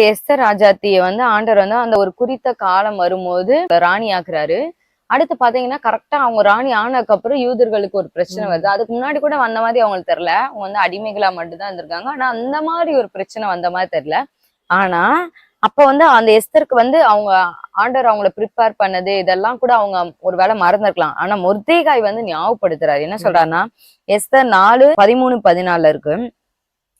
Esther ராஜாத்திய வந்து ஆண்டவர் வந்து அந்த ஒரு குறித்த காலம் வரும்போது ராணி ஆக்குறாரு. அடுத்து பாத்தீங்கன்னா கரெக்டா அவங்க ராணி ஆனதுக்கு அப்புறம் யூதர்களுக்கு ஒரு பிரச்சனை. வருது. அதுக்கு முன்னாடி கூட வந்த மாதிரி அவங்களுக்கு தெரியல. அவங்க வந்து அடிமைகளா மட்டும்தான் இருந்திருக்காங்க. ஆனா அந்த மாதிரி ஒரு பிரச்சனை வந்த மாதிரி தெரியல. ஆனா அப்ப வந்து அந்த எஸ்தருக்கு வந்து அவங்க ஆண்டவர் அவங்கள ப்ரிப்பேர் பண்ணது இதெல்லாம் கூட அவங்க ஒரு வேளை மறந்துருக்கலாம். ஆனா மொர்தேகாய் வந்து ஞாபகப்படுத்துறாரு. என்ன சொல்றாருன்னா எஸ்தர் நாலு பதிமூணு பதினாலுல இருக்கு.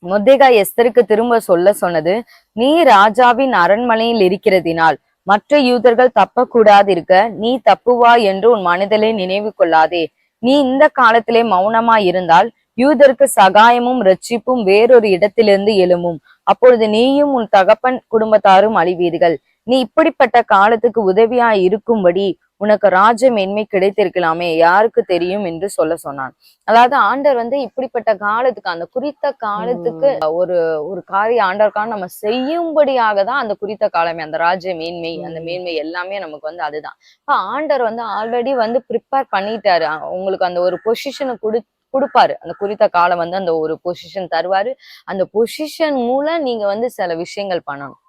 மொர்தேகாய் எஸ்தருக்கு திரும்ப சொல்ல சொன்னது நீ ராஜாவின் அரண்மனையில் இருக்கிறதினால் மற்ற யூதர்கள் தப்பக்கூடாதிருக்க நீ தப்புவா என்று உன் மனதிலே நினைவு கொள்ளாதே. நீ இந்த காலத்திலே மௌனமா இருந்தால் யூதருக்கு சகாயமும் ரட்சிப்பும் வேறொரு இடத்திலிருந்து எழும்பும். அப்பொழுது நீயும் உன் தகப்பன் குடும்பத்தாரும் அழிவீர்கள். நீ இப்படிப்பட்ட காலத்துக்கு உதவியா இருக்கும்படி உனக்கு ராஜ மேன்மை கிடைத்திருக்கலாமே யாருக்கு தெரியும் என்று சொல்ல சொன்னான். அதாவது ஆண்டவர் வந்து இப்படிப்பட்ட காலத்துக்கு அந்த குறித்த காலத்துக்கு ஒரு ஒரு காரிய ஆண்டவருக்கான நம்ம செய்யும்படியாக தான் அந்த குறித்த காலமே அந்த ராஜ்ய மேன்மை அந்த. மேன்மை எல்லாமே நமக்கு வந்து அதுதான். இப்ப ஆண்டவர் வந்து ஆல்ரெடி வந்து ப்ரிப்பேர் பண்ணிட்டாரு. உங்களுக்கு அந்த ஒரு பொசிஷனை கொடு கொடுப்பாரு. அந்த குறித்த காலம் வந்து அந்த ஒரு பொசிஷன் தருவாரு. அந்த பொசிஷன் மூலம் நீங்க வந்து சில விஷயங்கள் பண்ணணும்.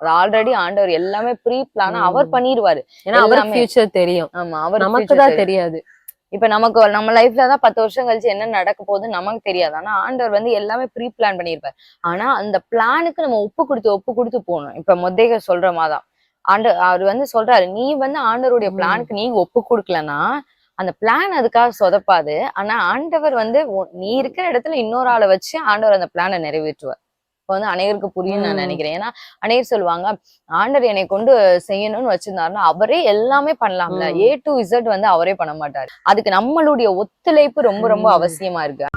அது ஆல்ரெடி ஆண்டவர் எல்லாமே ப்ரீ பிளானா அவர். பண்ணிடுவாரு ஏன்னா எல்லாமே. ஃபியூச்சர் தெரியும். ஆமா அவர் நமக்கு தான் தெரியாது. இப்ப நமக்கு நம்ம லைஃப்ல தான் பத்து வருஷம் கழிச்சு என்ன நடக்க போகுதுன்னு நமக்கு தெரியாது. ஆனா ஆண்டவர் வந்து எல்லாமே ப்ரீ பிளான் பண்ணியிருப்பார் ஆனா அந்த பிளானுக்கு நம்ம ஒப்பு கொடுத்து ஒப்பு கொடுத்து போகணும். இப்ப மொத்தேக சொல்ற மாதான் ஆண்டு அவர் வந்து சொல்றாரு நீ வந்து ஆண்டவருடைய. பிளானுக்கு நீ ஒப்பு கொடுக்கலன்னா அந்த பிளான் அதுக்காக சொதப்பாது. ஆனா ஆண்டவர் வந்து நீ இருக்கிற இடத்துல இன்னொரு ஆளை வச்சு ஆண்டவர் அந்த பிளானை நிறைவேற்றுவார். இப்ப வந்து அநேகருக்கு புரியும் நான். நினைக்கிறேன் ஏன்னா அநேகர் சொல்லுவாங்க ஆண்டவர் என்னை கொண்டு செய்யணும்னு வச்சிருந்தாருன்னா அவரே எல்லாமே பண்ணலாம்ல. ஏ டு இசட் வந்து அவரே பண்ண மாட்டாரு அதுக்கு நம்மளுடைய ஒத்துழைப்பு ரொம்ப ரொம்ப. அவசியமா இருக்கு